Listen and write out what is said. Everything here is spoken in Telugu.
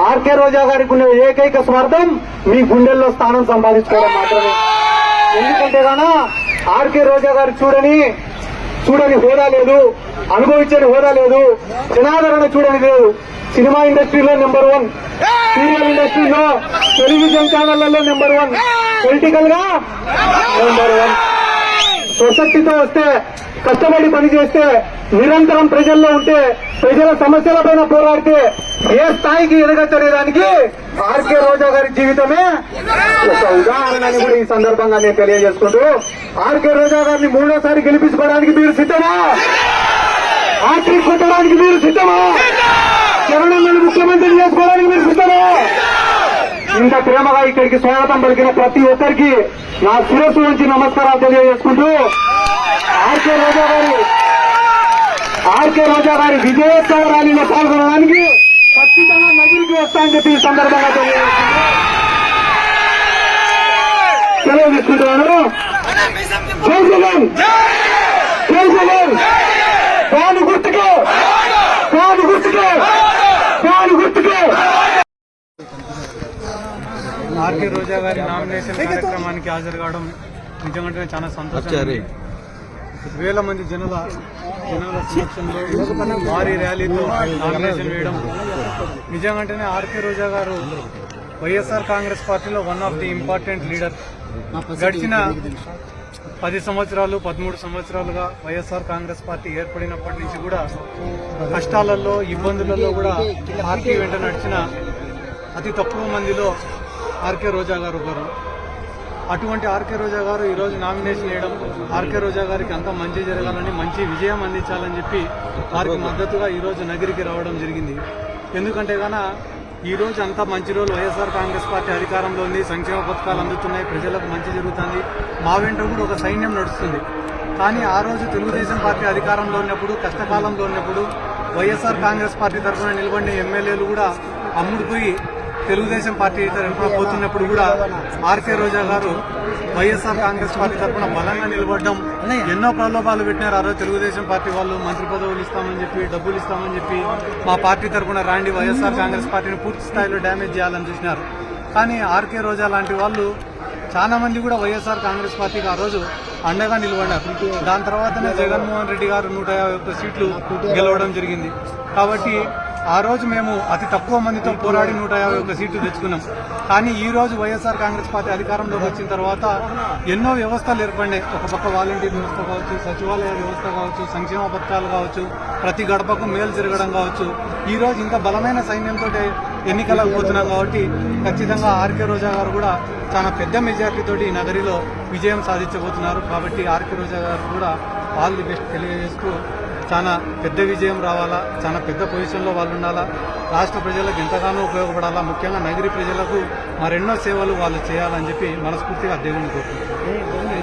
ఆర్కే రోజా గారికి ఉన్న ఏకైక స్వార్థం మీ గుండెల్లో స్థానం సంపాదించుకోవడం మాత్రమే. ఎందుకంటే గాన ఆర్కే రోజా గారు చూడని చూడని హోదా లేదు అనుభవించని హోదా లేదు జనాదరణ చూడని లేదు. సినిమా ఇండస్ట్రీలో నెంబర్ వన్ సీరియల్ ఇండస్ట్రీలో టెలివిజన్ ఛానళ్ళలో నెంబర్ వన్ పొలిటికల్గా నెంబర్ వన్. సొసైటీతో వస్తే కష్టపడి పని చేస్తే నిరంతరం ప్రజల్లో ఉంటే ప్రజల సమస్యలపైన పోరాడితే ఏ స్థాయికి ఎదగచ్చనే దానికి ఆర్కే రోజా గారి జీవితమే ఒక ఉదాహరణ అని కూడా ఈ సందర్భంగా నేను తెలియజేసుకుంటూ ఆర్కే రోజా గారిని మూడోసారి గెలిపించుకోవడానికి మీరు సిద్ధమా? ఆఖరి కొట్టడానికి మీరు సిద్ధమా? చరణంలో ముఖ్యమంత్రి చేసుకోవడానికి మీరు సిద్ధమా? ఇంత ప్రేమగా ఇక్కడికి స్వాగతం పలికిన ప్రతి ఒక్కరికి నా శిరస్సు నుంచి నమస్కారాలు తెలియజేసుకుంటూ ఆర్కే రోజా గారి ఆర్కే రోజా గారి విజయోత్సవ ర్యాలీలో పాల్గొనడానికి ఖచ్చితంగా నగిరికి వస్తానని చెప్పి ఈ సందర్భంగా తెలియజేసుకుంటూ సెలవు జై జగన్! జై జగన్! ఆర్కే రోజా గారి నామినేషన్ కార్యక్రమానికి హాజరు కావడం నిజంగానే చాలా సంతోషం వేల మంది జనుల జనాల సమక్షంలో భారీ ర్యాలీతో నామినేషన్ వేయడం నిజంగానే ఆర్కే రోజా గారు వైఎస్ఆర్ కాంగ్రెస్ పార్టీలో one of the important leader గడిచిన పది సంవత్సరాలు పదమూడు సంవత్సరాలుగా వైఎస్ఆర్ కాంగ్రెస్ పార్టీ ఏర్పడినప్పటి నుంచి కూడా కష్టాలలో ఇబ్బందులలో కూడా పార్టీ వెంట నడిచిన అతి తక్కువ మందిలో ఆర్కే రోజా గారు ఒకరు అటువంటి ఆర్కే రోజా గారు ఈరోజు నామినేషన్ వేయడం ఆర్కే రోజా గారికి అంతా మంచి జరగాలని మంచి విజయం అందించాలని చెప్పి వారికి మద్దతుగా ఈరోజు నగిరికి రావడం జరిగింది. ఎందుకంటే గాన ఈరోజు అంతా మంచి రోజులు వైఎస్ఆర్ కాంగ్రెస్ పార్టీ అధికారంలో ఉంది సంక్షేమ పథకాలు అందుతున్నాయి ప్రజలకు మంచి జరుగుతుంది. మా వెంట కూడా ఒక సైన్యం నడుస్తుంది. కానీ ఆ రోజు తెలుగుదేశం పార్టీ అధికారంలో ఉన్నప్పుడు కష్టకాలంలో ఉన్నప్పుడు వైఎస్ఆర్ కాంగ్రెస్ పార్టీ తరఫున నిలబడిన ఎమ్మెల్యేలు కూడా అమ్ముడుపోయి తెలుగుదేశం పార్టీ తరఫున పోతున్నప్పుడు కూడా ఆర్కే రోజా గారు వైఎస్ఆర్ కాంగ్రెస్ పార్టీ తరఫున బలంగా నిలబడడం ఎన్నో ప్రలోభాలు పెట్టినారు. ఆ రోజు తెలుగుదేశం పార్టీ వాళ్ళు మంత్రి పదవులు ఇస్తామని చెప్పి డబ్బులు ఇస్తామని చెప్పి మా పార్టీ తరఫున రాండి వైఎస్ఆర్ కాంగ్రెస్ పార్టీని పూర్తి స్థాయిలో డ్యామేజ్ చేయాలని చూసినారు. కానీ ఆర్కే రోజా లాంటి వాళ్ళు చాలా మంది కూడా వైఎస్ఆర్ కాంగ్రెస్ పార్టీకి ఆ రోజు అండగా నిలబడ్డారు. దాని తర్వాతనే జగన్మోహన్ రెడ్డి గారు నూట యాభై ఒక్క సీట్లు గెలవడం జరిగింది. కాబట్టి ఆ రోజు మేము అతి తక్కువ మందితో పోరాడి నూట యాభై ఒక్క సీట్లు తెచ్చుకున్నాం. కానీ ఈ రోజు వైఎస్ఆర్ కాంగ్రెస్ పార్టీ అధికారంలోకి వచ్చిన తర్వాత ఎన్నో వ్యవస్థలు ఏర్పడినాయి. ఒక పక్క వాలంటీర్ వ్యవస్థ కావచ్చు సచివాలయ వ్యవస్థ కావచ్చు సంక్షేమ పథకాలు కావచ్చు ప్రతి గడపకు మేలు జరగడం కావచ్చు. ఈ రోజు ఇంకా బలమైన సైన్యంతో ఎన్నికలకు పోతున్నాం కాబట్టి ఖచ్చితంగా ఆర్కే రోజా గారు కూడా చాలా పెద్ద మెజార్టీతోటి ఈ నగరిలో విజయం సాధించబోతున్నారు. కాబట్టి ఆర్కే రోజా గారు కూడా ఆల్ ది బెస్ట్ తెలియజేస్తూ చాలా పెద్ద విజయం రావాలా? చాలా పెద్ద పొజిషన్లో వాళ్ళు ఉండాలా రాష్ట్ర ప్రజలకు ఎంతగానో ఉపయోగపడాలా? ముఖ్యంగా నగరి ప్రజలకు మరెన్నో సేవలు వాళ్ళు చేయాలని చెప్పి మనస్ఫూర్తిగా దేవుని కోరుకుంటున్నాను.